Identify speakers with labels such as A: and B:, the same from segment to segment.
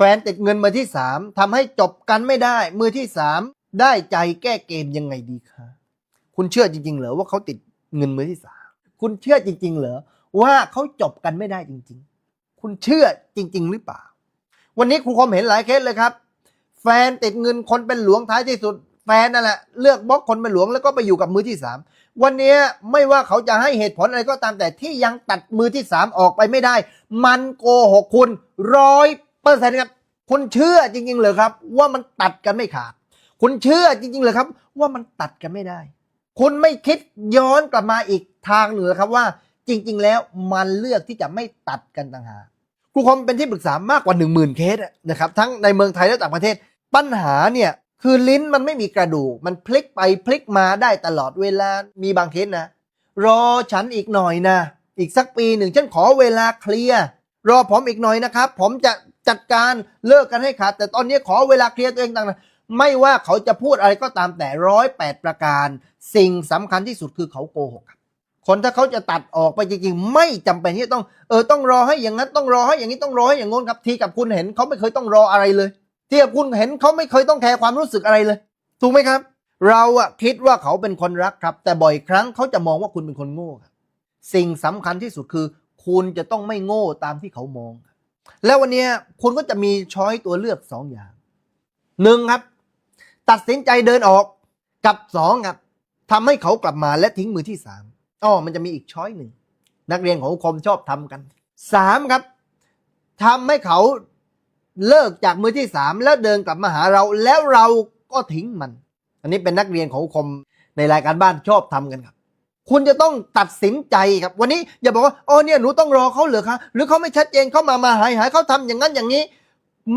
A: แฟนติดเงินมือที่สามทำให้จบกันไม่ได้ มือที่สามได้ใจแก้เกมยังไงดีคะคุณเชื่อจริง ๆ เหรอว่าเขาติดเงินมือที่สามคุณเชื่อจริง ๆ เหรอว่าเขาจบกันไม่ได้จริง ๆ คุณเชื่อจริง ๆ หรือเปล่า วันนี้ครูคมเห็นหลายเคสเลยครับ แฟนติดเงินคนเป็นหลวงท้ายที่สุด แฟนนั่นแหละเลือกบล็อกคนเป็นหลวงแล้วก็ไปอยู่กับมือที่สามวันนี้ไม่ว่าเขาจะให้เหตุผลอะไรก็ตามแต่ที่ยังตัดมือที่สามออกไปไม่ได้ มันโกหกคุณร้อย ปอร์เซ็นต์ครับคุณเชื่อจริง ๆเลยครับ ว่ามันตัดกันไม่ขาด คุณเชื่อจริง ๆเลยครับ ว่ามันตัดกันไม่ได้ คุณไม่คิดย้อนกลับมาอีกทางหนึ่งเหรอครับว่าจริง ๆ แล้วมันเลือกที่จะไม่ตัดกันต่างหากครูคมเป็นที่ปรึกษามากกว่า 1 0,000 เคสนะครับทั้งในเมืองไทยและต่างประเทศ ปัญหาเนี่ยคือลิ้นมันไม่มีกระดูก มันพลิกไปพลิกมาได้ตลอดเวลามีบางเคสนะ รอฉันอีกหน่อยนะ อีกสักปีหนึ่งฉันขอเวลาเคลียร์รอผมอีกหน่อยนะครับ ผมจะ จัดการเลิกกันให้ขาด แต่ตอนนี้ขอเวลาเคลียร์ตัวเองต่างนะไม่ว่าเขาจะพูดอะไรก็ตามแต่ร้อยแปดประการ สิ่งสำคัญที่สุดคือเขาโกหกครับคนถ้าเขาจะตัดออกไปจริงๆ ไม่จำเป็นที่ต้องเออต้องรอให้อย่างนั้นต้องรอให้อย่างนี้ต้องรอให้อย่างง้นครับที่กับคุณเห็นเขาไม่เคยต้องรออะไรเลยที่กับคุณเห็นเขาไม่เคยต้องแคร์ความรู้สึกอะไรเลย ถูกไหมครับ เราอะคิดว่าเขาเป็นคนรักครับ แต่บ่อยครั้งเขาจะมองว่าคุณเป็นคนโง่ครับสิ่งสำคัญที่สุดคือ คุณจะต้องไม่โง่ตามที่เขามองครับ แล้ววันนี้คุณก็จะมีช้อยตัวเลือกสองอย่างหนึ่งครับ ตัดสินใจเดินออกกับสองครับทำให้เขากลับมาและทิ้งมือที่สามอ๋อมันจะมีอีกช้อยหนึ่งนักเรียนของคมชอบทำกันสามครับทำให้เขาเลิกจากมือที่สามแล้วเดินกลับมาหาเราแล้วเราก็ทิ้งมัน อันนี้เป็นนักเรียนของคมในรายการบ้านชอบทำกันครับ คุณจะต้องตัดสินใจครับ วันนี้อย่าบอกว่าอ๋อเนี่ยหนูต้องรอเขาเหรอคะหรือเขาไม่ชัดเจนเขามามาหายหายเขาทำอย่างนั้นอย่างนี้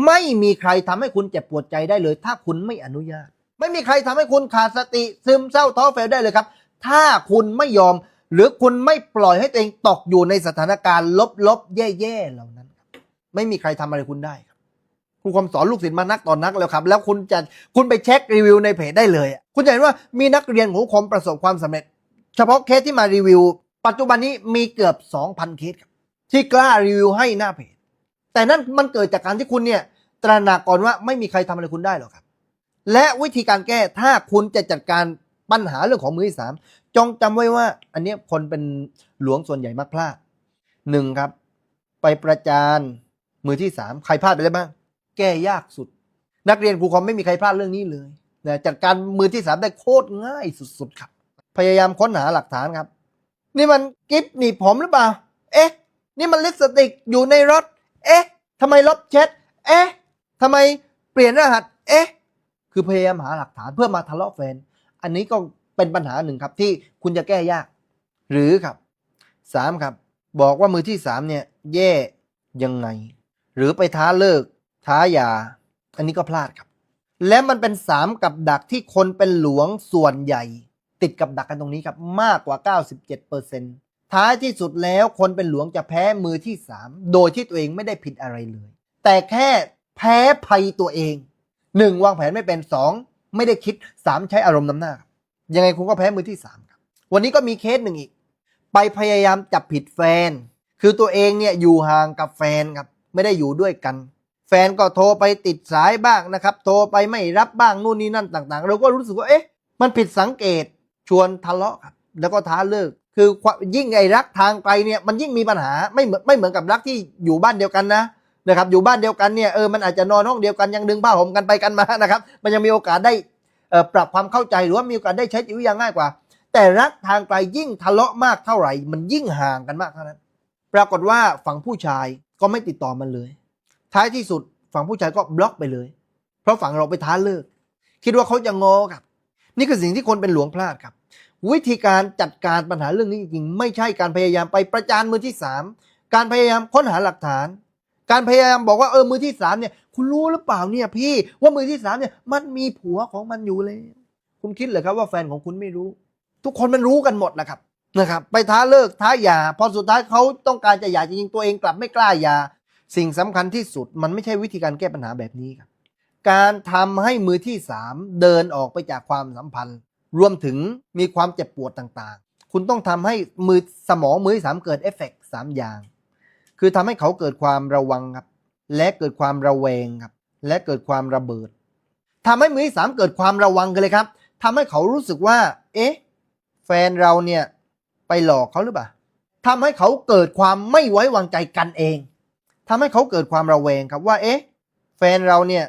A: ไม่มีใครทำให้คุณเจ็บปวดใจได้เลย ถ้าคุณไม่อนุญาต ไม่มีใครทำให้คุณขาดสติซึมเศร้าท้อเฟลได้เลยครับ ถ้าคุณไม่ยอม หรือคุณไม่ปล่อยให้ตัวเองตกอยู่ในสถานการณ์ลบๆแย่ๆเหล่านั้น ไม่มีใครทำอะไรคุณได้ครับครูคมสอนลูกศิษย์มานักต่อนนักแล้วครับ แล้วคุณจะคุณไปเช็ครีวิวในเพจได้เลยอะคุณจะเห็นว่ามีนักเรียนของครูคมประสบความสำเร็จ เฉพาะเคสที่มารีวิว ปัจจุบันนี้มีเกือบ 2,000 เคสครับที่กล้ารีวิวให้หน้าเพจ แต่นั่นมันเกิดจากการที่คุณเนี่ยตระหนักก่อนว่าไม่มีใครทำอะไรคุณได้หรอกครับ และวิธีการแก้ถ้าคุณจะจัดการปัญหาเรื่องของมือที่สามจงจำไว้ว่า อันนี้คนเป็นหลวงส่วนใหญ่มักพลาดหนึ่งครับ ไปประจานมือที่สามใครพลาดไปแล้บ้างแก้ยากสุด นักเรียนครูคอมไม่มีใครพลาดเรื่องนี้เลยนะจัดการมือที่สามได้โคตรง่ายสุดๆครับ พยายามค้นหาหลักฐานครับ นี่มันกิฟต์หนีผมหรือเปล่า เอ๊ะ นี่มันลิปสติกอยู่ในรถ เอ๊ะทำไมลบแชทเอ๊ะทำไมเปลี่ยนรหัส เอ๊ะ คือพยายามหาหลักฐานเพื่อมาทะเลาะแฟน อันนี้ก็เป็นปัญหาหนึ่งครับที่คุณจะแก้ยาก หรือครับสามครับ บอกว่ามือที่สามเนี่ยแย่ยังไง หรือไปท้าเลิก ท้ายา อันนี้ก็พลาดครับ และมันเป็นสามกับดักที่คนเป็นหลวงส่วนใหญ่ ติดกับดักกันตรงนี้ครับมากกว่า 97%ท้ายที่สุดแล้วคนเป็นหลวงจะแพ้มือที่ 3 โดยที่ตัวเองไม่ได้ผิดอะไรเลย แต่แค่แพ้ภัยตัวเอง 1. วางแผนไม่เป็น 2. ไม่ได้คิด 3. ใช้อารมณ์นำหน้าครับยังไงคุณก็แพ้มือที่ 3 ครับ วันนี้ก็มีเคสหนึ่งอีก ไปพยายามจับผิดแฟน คือตัวเองเนี่ยอยู่ห่างกับแฟนครับไม่ได้อยู่ด้วยกันแฟนก็โทรไปติดสายบ้างนะครับ โทรไปไม่รับบ้างนู่นนี่นั่นต่างๆ เราก็รู้สึกว่าเอ๊ะ มันผิดสังเกต วนทะเลาะครับแล้วก็ท้าเลิก คือยิ่งไอ้รักทางไกลเนี่ยมันยิ่งมีปัญหาไม่เหมือนไม่เหมือนกับรักที่อยู่บ้านเดียวกันนะนะครับอยู่บ้านเดียวกันเนี่ยเออมันอาจจะนอนห้องเดียวกันยังดึงผ้าห่มกันไปกันมานะครับ มันยังมีโอกาสได้ปรับความเข้าใจหรือว่ามีโอกาสได้ใช้ชีวิตอย่างง่ายกว่า แต่รักทางไกลยิ่งทะเลาะมากเท่าไหร่ มันยิ่งห่างกันมากเท่านั้น ปรากฏว่าฝั่งผู้ชายก็ไม่ติดต่อมันเลย ท้ายที่สุดฝั่งผู้ชายก็บล็อกไปเลย เพราะฝั่งเราไปท้าเลิก คิดว่าเขาจะงอครับ นี่คือสิ่งที่คนเป็นหลวงพลาดครับ วิธีการจัดการปัญหาเรื่องนี้จริงๆไม่ใช่การพยายามไปประจานมือที่สามการพยายามค้นหาหลักฐาน การพยายามบอกว่าเออมือที่สามเนี่ยคุณรู้หรือเปล่าเนี่ยพี่ว่ามือที่สามเนี่ยมันมีผัวของมันอยู่แล้วคุณคิดเหรอครับว่าแฟนของคุณไม่รู้ ทุกคนมันรู้กันหมดนะครับนะครับ ไปท้าเลิกท้าหย่าพอสุดท้ายเขาต้องการจะหย่าจริงๆตัวเองกลับไม่กล้าหย่าสิ่งสำคัญที่สุดมันไม่ใช่วิธีการแก้ปัญหาแบบนี้ครับการทำให้มือที่สามเดินออกไปจากความสัมพันธ์ รวมถึงมีความเจ็บปวดต่างๆ คุณต้องทำให้มือสมองมือสามเกิดเอฟเฟกต์สามอย่าง คือทำให้เขาเกิดความระวังครับ และเกิดความระแวงครับ และเกิดความระเบิดทำให้มือสามเกิดความระวังกันเลยครับทำให้เขารู้สึกว่า เอ๊ะ แฟนเราเนี่ยไปหลอกเขาหรือเปล่าทำให้เขาเกิดความไม่ไว้วางใจกันเองทำให้เขาเกิดความระแวงครับว่า เอ๊ะ แฟนเราเนี่ย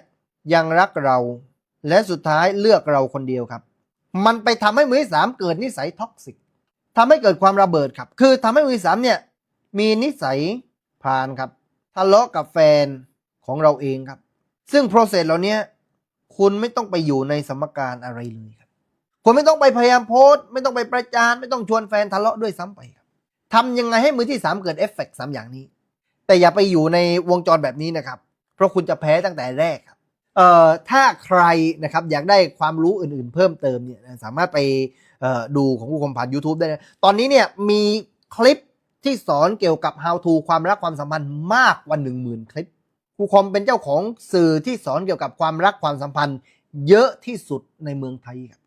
A: ยังรักเรา และสุดท้ายเลือกเราคนเดียวครับ มันไปทำให้มือที่สามเกิดนิสัยท็อกซิกทำให้เกิดความระเบิดครับ คือทำให้มือที่สามเนี่ยมีนิสัยพานครับทะเลาะกับแฟนของเราเองครับ ซึ่งโปรเซสเหล่านี้คุณไม่ต้องไปอยู่ในสมการอะไรเลยครับ คุณไม่ต้องไปพยายามโพสต์ไม่ต้องไปประจานไม่ต้องชวนแฟนทะเลาะด้วยซ้ำไปครับทำยังไงให้มือที่สามเกิดเอฟเฟกต์สามอย่างนี้ แต่อย่าไปอยู่ในวงจรแบบนี้นะครับ เพราะคุณจะแพ้ตั้งแต่แรกครับ เอ่อถ้าใครนะครับอยากได้ความรู้อื่นๆ เพิ่มเติมเนี่ยสามารถไปดูของครูคมผ่าน YouTube ได้นะตอนนี้เนี่ยมีคลิปที่สอนเกี่ยวกับ how to ความรักความสัมพันธ์มากกว่า1 0,000 คลิปครูคอมเป็นเจ้าของสื่อที่สอนเกี่ยวกับความรักความสัมพันธ์ เยอะที่สุดในเมืองไทยครับ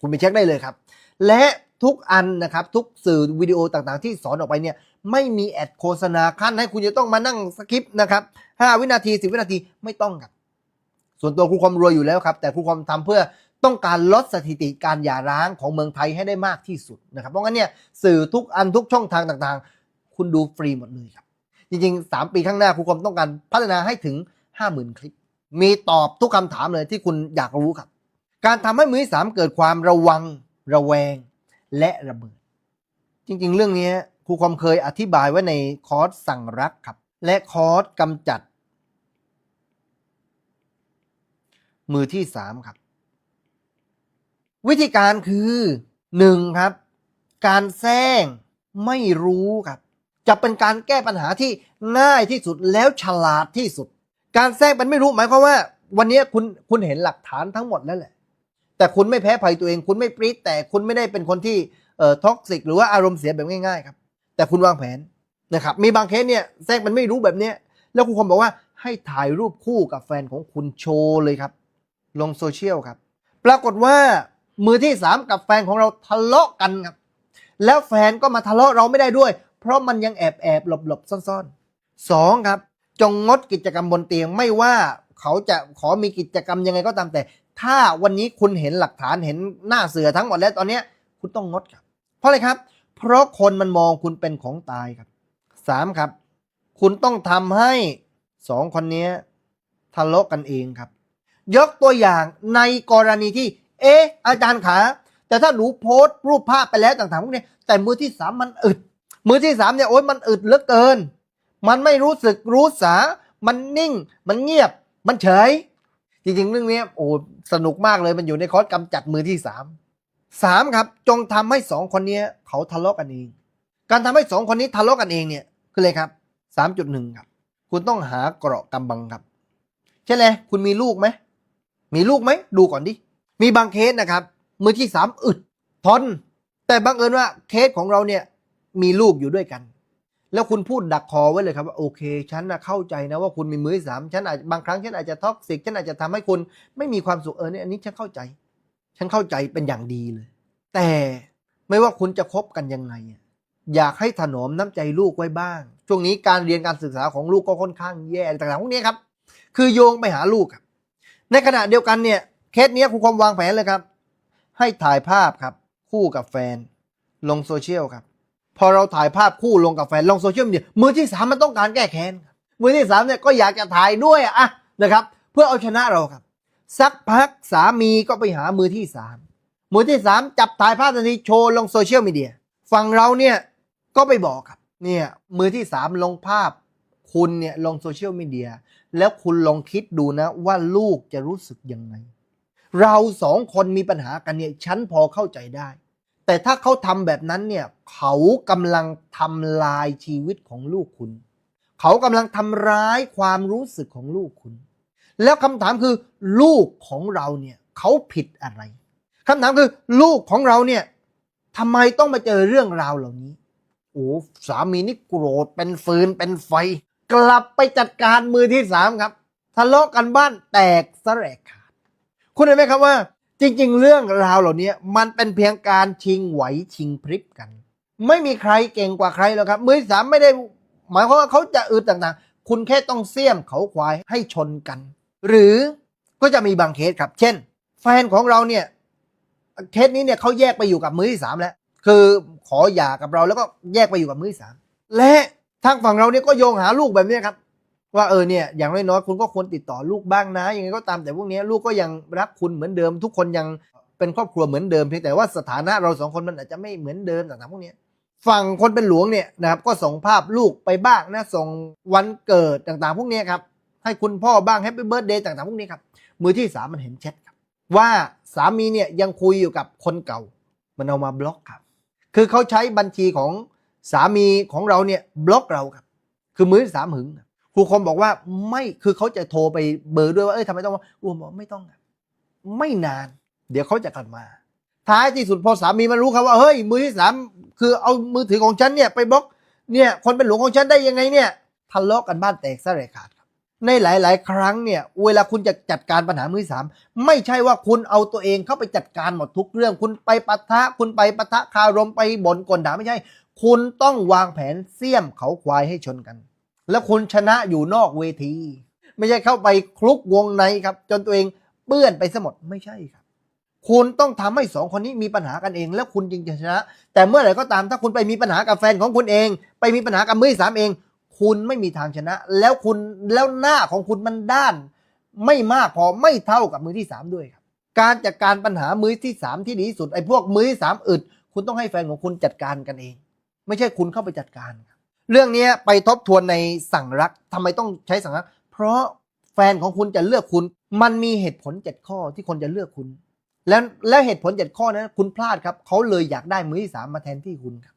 A: คุณไปเช็คได้เลยครับ และทุกอันนะครับ ทุกสื่อวิดีโอต่างๆ ที่สอนออกไปเนี่ยไม่มีแอดโฆษณาขั้นให้คุณจะต้องมานั่งสคิปนะครับ5วินาที 10 วินาทีไม่ต้องครับ ส่วนตัวครูคอมรวยอยู่แล้วครับ แต่ครูคอมทำเพื่อต้องการลดสถิติการหย่าร้างของเมืองไทยให้ได้มากที่สุดนะครับ เพราะงั้นเนี่ยสื่อทุกอันทุกช่องทางต่างๆ คุณดูฟรีหมดเลยครับ จริงๆ 3 ปีข้างหน้าครูคอมต้องการพัฒนาให้ถึง 50,000 คลิป มีตอบทุกคำถามเลยที่คุณอยากรู้ครับ การทำให้มือที่สามเกิดความระวัง ระแวง และระเบิด จริงๆ เรื่องนี้ครูคอมเคยอธิบายไว้ในคอร์สสั่งรักครับ และคอร์สกำจัด มือที่สามครับ วิธีการคือหนึ่งครับ การแซงไม่รู้ครับ จะเป็นการแก้ปัญหาที่ง่ายที่สุดแล้วฉลาดที่สุด การแทรกมันไม่รู้หมายความว่า วันนี้คุณคุณเห็นหลักฐานทั้งหมดแล้วแหละ แต่คุณไม่แพ้ภัยตัวเอง คุณไม่ปรี๊ดแต่คุณไม่ได้เป็นคนที่เอ่อท็อกซิกหรือว่าอารมณ์เสียแบบง่ายๆครับ แต่คุณวางแผนนะครับ มีบางเคสเนี่ยแทรกมันไม่รู้แบบเนี้ยแล้วคุณคมบอกว่าให้ถ่ายรูปคู่กับแฟนของคุณโชว์เลยครับ ลงโซเชียลครับ ปรากฏว่ามือที่สามกับแฟนของเราทะเลาะกันครับ แล้วแฟนก็มาทะเลาะเราไม่ได้ด้วย เพราะมันยังแอบแอบหลบหลบๆซ่อนๆสองครับ จงงดกิจกรรมบนเตียงไม่ว่าเขาจะขอมีกิจกรรมยังไงก็ตามแต่ ถ้าวันนี้คุณเห็นหลักฐานเห็นหน้าเสือทั้งหมดแล้วตอนเนี้ยคุณต้องงดครับ เพราะอะไรครับ เพราะคนมันมองคุณเป็นของตายครับสามครับ คุณต้องทำให้สองคนนี้ทะเลาะกันเองครับ ยกตัวอย่างในกรณีที่ เอ๊ะอาจารย์ขา แต่ถ้าหนูโพสต์รูปภาพไปแล้วต่างๆพวกนี้แต่มือที่สามมันอึด มือที่สามเนี่ยโอ๊ยมันอึดเหลือเกิน มันไม่รู้สึกรู้สา มันนิ่ง มันเงียบ มันเฉย จริงๆ เรื่องนี้โอ้สนุกมากเลยมันอยู่ในคอร์สกำจัดมือที่สามสามครับ จงทำให้สองคนนี้เขาทะเลาะกันเอง การทำให้สองคนนี้ทะเลาะกันเองเนี่ยคืออะไรครับสามจุดหนึ่งครับ คุณต้องหาเกราะกำบังครับ ใช่เลยคุณมีลูกไหม มีลูกไหมดูก่อนดิ มีบางเคสนะครับ มือที่สามอึดทน แต่บังเอิญว่าเคสของเราเนี่ยมีลูกอยู่ด้วยกัน แล้วคุณพูดดักคอไว้เลยครับว่าโอเคฉันนะเข้าใจนะว่าคุณมีมือที่สามฉันอาจบางครั้งฉันอาจจะท็อกซิกฉันอาจจะทำให้คุณไม่มีความสุขเออเนี่ยอันนี้ฉันเข้าใจ ฉันเข้าใจเป็นอย่างดีเลย แต่ไม่ว่าคุณจะคบกันยังไงอยากให้ถนอมน้ำใจลูกไว้บ้าง ช่วงนี้การเรียนการศึกษาของลูกก็ค่อนข้างแย่ต่างๆพวกนี้ครับ คือโยงไปหาลูกครับ ในขณะเดียวกันเนี่ยเคสนี้ครูคมวางแผนเลยครับ ให้ถ่ายภาพครับ คู่กับแฟน ลงโซเชียลครับ พอเราถ่ายภาพคู่ลงกับแฟนลงโซเชียลมีเดียมือที่สามมันต้องการแก้แค้นมือที่สามเนี่ยก็อยากจะถ่ายด้วยอะนะครับ เพื่อเอาชนะเราครับ สักพักสามีก็ไปหามือที่สามมือที่สามจับถ่ายภาพทันทีโชว์ลงโซเชียลมีเดียฝั่งเราเนี่ยก็ไปบอกครับเนี่ยมือที่สามลงภาพคุณเนี่ยลงโซเชียลมีเดียแล้วคุณลองคิดดูนะว่าลูกจะรู้สึกยังไง เราสองคนมีปัญหากันเนี่ยฉันพอเข้าใจได้ แต่ถ้าเขาทำแบบนั้นเนี่ย เขากำลังทำลายชีวิตของลูกคุณ เขากำลังทำร้ายความรู้สึกของลูกคุณ แล้วคำถามคือ ลูกของเราเนี่ยเขาผิดอะไรคำถามคือ ลูกของเราเนี่ยทำไมต้องมาเจอเรื่องราวเหล่านี้โอ้สามีนี่โกรธเป็นฟืนเป็นไฟ กลับไปจัดการมือที่สามครับทะเลาะกันบ้านแตกสลกขาดคุณเห็นไหมครับว่า จริง ๆ เรื่องราวเหล่านี้มันเป็นเพียงการชิงไหวชิงพริบกัน ไม่มีใครเก่งกว่าใครหรอกครับ มือที่สามไม่ได้หมายความว่าเขาจะอึดต่างๆ คุณแค่ต้องเสี่ยมเขาควายให้ชนกัน หรือก็จะมีบางเคสครับ เช่น แฟนของเราเนี่ยเคสนี้เนี่ยเขาแยกไปอยู่กับมือที่สามแล้ว คือขอหย่ากับเราแล้วก็แยกไปอยู่กับมือที่สามและ ทางฝั่งเราเนี่ยก็โยงหาลูกแบบนี้ครับ ว่าเออเนี่ยอย่างน้อยๆคุณก็ควรติดต่อลูกบ้างนะยังไงก็ตามแต่พวกนี้ลูกก็ยังรักคุณเหมือนเดิม ทุกคนยังเป็นครอบครัวเหมือนเดิมเพียงแต่ว่าสถานะเราสองคนมันอาจจะไม่เหมือนเดิมต่างๆพวกนี้ฝั่งคนเป็นหลวงเนี่ยนะครับก็ส่งภาพลูกไปบ้างนะส่งวันเกิดต่างๆ พวกนี้ครับให้คุณพ่อบ้างแฮปปี้เบิร์ดเดย์ต่างๆพวกนี้ครับมือที่สามมันเห็นแชทครับว่าสามีเนี่ยยังคุยอยู่กับคนเก่า มันเอามาบล็อกครับ คือเขาใช้บัญชีของ สามีของเราเนี่ยบล็อกเราครับ คือมือสามหึงครูคมบอกว่าไม่คือเขาจะโทรไปเบอร์ด้วยว่าเอ้ยทำไมต้องอ้วมบอกไม่ต้องไม่นาน เดี๋ยวเขาจะกลับมา ท้ายที่สุดพอสามีมันรู้ครับว่าเฮ้ยมือที่สามคือเอามือถือของฉันเนี่ยไปบล็อกเนี่ยคนเป็นหลวงของฉันได้ยังไงเนี่ยทะเลาะกันบ้านแตกซะเลยขาดครับ ในหลาย ๆ ครั้งเนี่ย เวลาคุณจะจัดการปัญหามือที่สามไม่ใช่ว่าคุณเอาตัวเองเข้าไปจัดการหมดทุกเรื่อง คุณไปปะทะคุณไปปะทะคารมไปบ่นกลด่าไม่ใช่ คุณต้องวางแผนเสี่ยมเขาควายให้ชนกัน แล้วคุณชนะอยู่นอกเวที ไม่ใช่เข้าไปคลุกวงในครับ จนตัวเองเปื้อนไปซะหมดไม่ใช่ครับ คุณต้องทำให้สองคนนี้มีปัญหากันเอง แล้วคุณจึงจะชนะ แต่เมื่อไหร่ก็ตามถ้าคุณไปมีปัญหากับแฟนของคุณเอง ไปมีปัญหากับมือที่สามเอง คุณไม่มีทางชนะ แล้วคุณแล้วหน้าของคุณมันด้าน ไม่มากพอไม่เท่ากับมือที่สามด้วยครับ การจัดการปัญหามือที่สามที่ดีที่สุดไอ้พวกมือที่สามอึด คุณต้องให้แฟนของคุณจัดการกันเอง ไม่ใช่คุณเข้าไปจัดการครับเรื่องนี้ไปทบทวนในสั่งรักทำไมต้องใช้สั่งรัก เพราะแฟนของคุณจะเลือกคุณ มันมีเหตุผลเจ็ดข้อที่คนจะเลือกคุณ แล้วแล้วเหตุผลเจ็ดข้อนั้นคุณพลาดครับเขาเลยอยากได้มือที่สามมาแทนที่คุณครับ